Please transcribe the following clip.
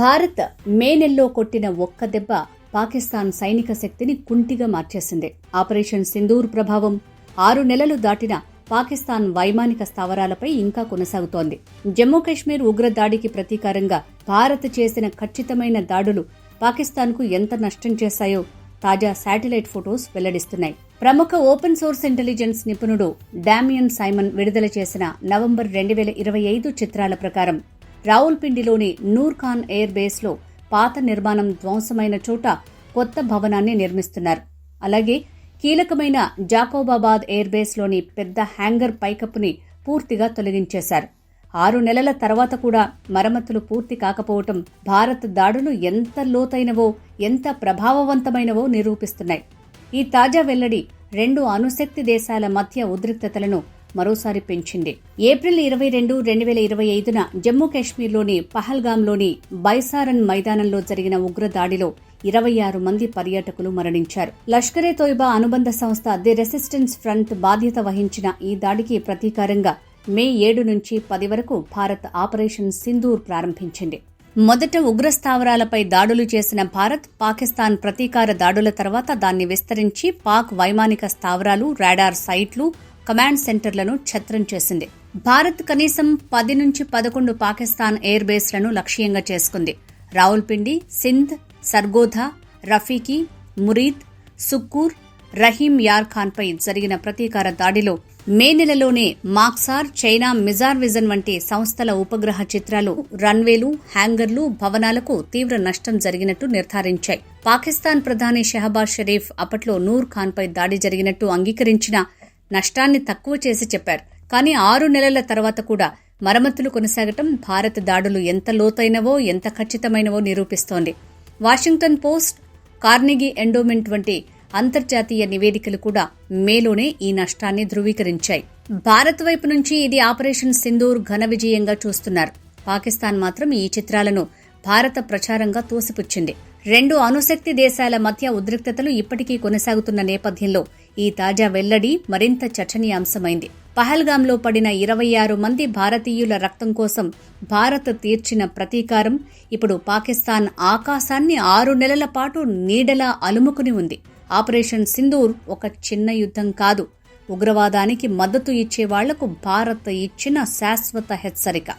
భారత్ మే నెలలో కొట్టిన ఒక్క దెబ్బ పాకిస్తాన్ సైనిక శక్తిని కుంటిగా మార్చేసింది. ఆపరేషన్ సింధూర్ ప్రభావం ఆరు నెలలు దాటిన పాకిస్తాన్ వైమానిక స్థావరాలపై ఇంకా కొనసాగుతోంది. జమ్మూ కాశ్మీర్ ఉగ్రదాడికి ప్రతీకారంగా భారత్ చేసిన ఖచ్చితమైన దాడులు పాకిస్తాన్కు ఎంత నష్టం చేశాయో తాజా శాటిలైట్ ఫొటోస్ వెల్లడిస్తున్నాయి. ప్రముఖ ఓపెన్ సోర్స్ ఇంటెలిజెన్స్ నిపుణుడు డామియన్ సైమన్ విడుదల చేసిన నవంబర్ రెండు వేల ఇరవై ఐదు చిత్రాల ప్రకారం రావుల్పిండిలోని నూర్ఖాన్ ఎయిర్ బేస్లో పాత నిర్మాణం ధ్వంసమైన చోట కొత్త భవనాన్ని నిర్మిస్తున్నారు. అలాగే కీలకమైన జాకోబాబాద్ ఎయిర్ బేస్లోని పెద్ద హ్యాంగర్ పైకప్పుని పూర్తిగా తొలగించేశారు. ఆరు నెలల తర్వాత కూడా మరమ్మతులు పూర్తి కాకపోవటం భారత్ దాడులు ఎంత లోతైనవో ఎంత ప్రభావవంతమైనవో నిరూపిస్తున్నాయి. ఈ తాజా వెల్లడి రెండు అణుశక్తి దేశాల మధ్య ఉద్రిక్తతలను మరోసారి పెంచింది. ఏప్రిల్ ఇరవై రెండు రెండు వేల ఇరవై ఐదున జమ్మూ కాశ్మీర్లోని పహల్గామ్లోని బైసారన్ మైదానంలో జరిగిన ఉగ్ర దాడిలో ఇరవై ఆరు మంది పర్యాటకులు మరణించారు. లష్కరే తోయిబా అనుబంధ సంస్థ ది రెసిస్టెన్స్ ఫ్రంట్ బాధ్యత వహించిన ఈ దాడికి ప్రతీకారంగా మే ఏడు నుంచి పది వరకు భారత్ ఆపరేషన్ సింధూర్ ప్రారంభించింది. మొదట ఉగ్రస్థావరాలపై దాడులు చేసిన భారత్ పాకిస్తాన్ ప్రతీకార దాడుల తర్వాత దాన్ని విస్తరించి పాక్ వైమానిక స్థావరాలు రాడార్ సైట్లు కమాండ్ సెంటర్లను ఛత్రం చేసింది. భారత్ కనీసం పది నుంచి పదకొండు పాకిస్తాన్ ఎయిర్ బేస్లను లక్ష్యంగా చేసుకుంది. రావుల్పిండి సింధ్ సర్గోధా రఫీకి మురీద్ సుక్కూర్ రహీం యార్ ఖాన్పై జరిగిన ప్రతీకార దాడిలో మే నెలలోనే మాక్సార్ చైనా మిజార్ విజన్ వంటి సంస్థల ఉపగ్రహ చిత్రాలు రన్వేలు హ్యాంగర్లు భవనాలకు తీవ్ర నష్టం జరిగినట్టు నిర్ధారించాయి. పాకిస్తాన్ ప్రధాని షహబాజ్ షరీఫ్ అప్పట్లో నూర్ ఖాన్పై దాడి జరిగినట్టు అంగీకరించిన నష్టాన్ని తక్కువ చేసి చెప్పారు. కానీ ఆరు నెలల తర్వాత కూడా మరమ్మతులు కొనసాగటం భారత్ దాడులు ఎంత లోతైనవో ఎంత ఖచ్చితమైనవో నిరూపిస్తోంది. వాషింగ్టన్ పోస్ట్ కార్నిగీ ఎండోమెంట్ వంటి అంతర్జాతీయ నివేదికలు కూడా మేలోనే ఈ నష్టాన్ని ధృవీకరించాయి. భారత్ వైపు నుంచి ఇది ఆపరేషన్ సింధూర్ ఘన విజయంగా చూస్తున్నారు. పాకిస్తాన్ మాత్రం ఈ చిత్రాలను భారత ప్రచారంగా తోసిపుచ్చింది. రెండు అణుశక్తి దేశాల మధ్య ఉద్రిక్తతలు ఇప్పటికీ కొనసాగుతున్న నేపథ్యంలో ఈ తాజా వెల్లడి మరింత చర్చనీయాంశమైంది. పహల్గాంలో పడిన ఇరవై ఆరు మంది భారతీయుల రక్తం కోసం భారత్ తీర్చిన ప్రతీకారం ఇప్పుడు పాకిస్తాన్ ఆకాశాన్ని ఆరు నెలల పాటు నీడలా అలుముకుని ఉంది. ఆపరేషన్ సింధూర్ ఒక చిన్న యుద్ధం కాదు. ఉగ్రవాదానికి మద్దతు ఇచ్చే వాళ్ళకు భారత్ ఇచ్చిన శాశ్వత హెచ్చరిక.